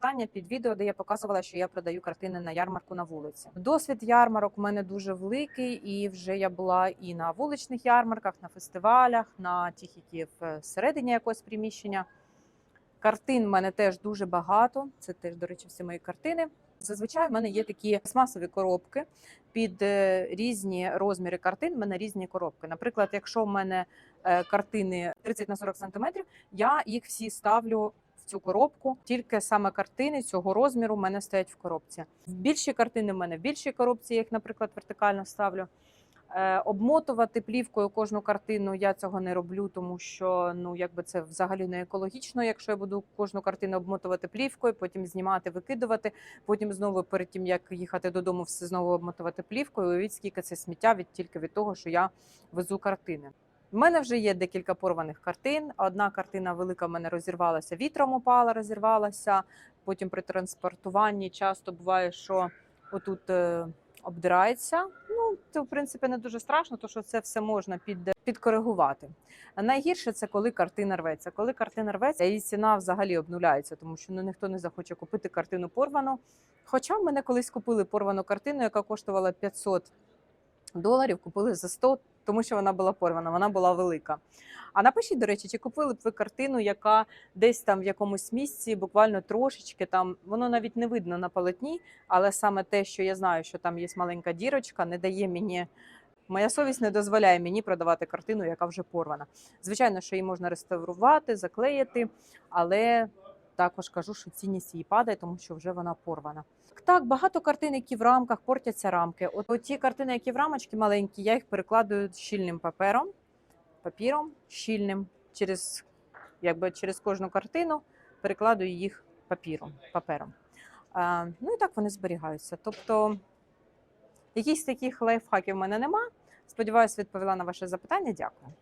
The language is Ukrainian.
запитання під відео, де я показувала, що я продаю картини на ярмарку на вулиці. Досвід ярмарок у мене дуже великий, і вже я була і на вуличних ярмарках, на фестивалях, на тих, які всередині якогось приміщення. Картин в мене теж дуже багато. Це теж, до речі, всі мої картини. Зазвичай в мене є такі пластмасові коробки під е, різні розміри картин. В мене різні коробки. Наприклад, якщо в мене е, картини 30 на 40 сантиметрів, я їх всі ставлю цю коробку. Тільки саме картини цього розміру в мене стоять в коробці. Більші картини в мене в більшій коробці, я їх, наприклад, вертикально ставлю. Е, Обмотувати плівкою кожну картину я цього не роблю, тому що ну якби це взагалі не екологічно. Якщо я буду кожну картину обмотувати плівкою, потім знімати, викидувати, потім знову перед тим як їхати додому, все знову обмотувати плівкою. Уявіть, скільки це сміття від тільки від того, що я везу картини. У мене вже є декілька порваних картин. Одна картина велика в мене розірвалася, вітром упала, розірвалася. Потім при транспортуванні часто буває, що отут е, обдирається. Ну, це в принципі не дуже страшно, тому що це все можна під, підкоригувати. А найгірше це коли картина рветься. Коли картина рветься, її ціна взагалі обнуляється, тому що ну, ніхто не захоче купити картину порвану. Хоча мене колись купили порвану картину, яка коштувала 500 доларів, купили за 100, тому що вона була порвана, вона була велика. А напишіть, до речі, чи купили б ви картину, яка десь там в якомусь місці, буквально трошечки там, воно навіть не видно на полотні, але саме те, що я знаю, що там є маленька дірочка, не дає мені. Моя совість не дозволяє мені продавати картину, яка вже порвана. Звичайно, що її можна реставрувати, заклеїти, але також кажу, що цінність її падає, тому що вже вона порвана. Так, багато картин, які в рамках портяться рамки. От ті картини, які в рамочки маленькі, я їх перекладаю щільним папером, папіром щільним через, якби через кожну картину перекладую їх папіром, папером. А, ну і так вони зберігаються. Тобто, якихось таких лайфхаків в мене нема. Сподіваюсь, відповіла на ваше запитання. Дякую.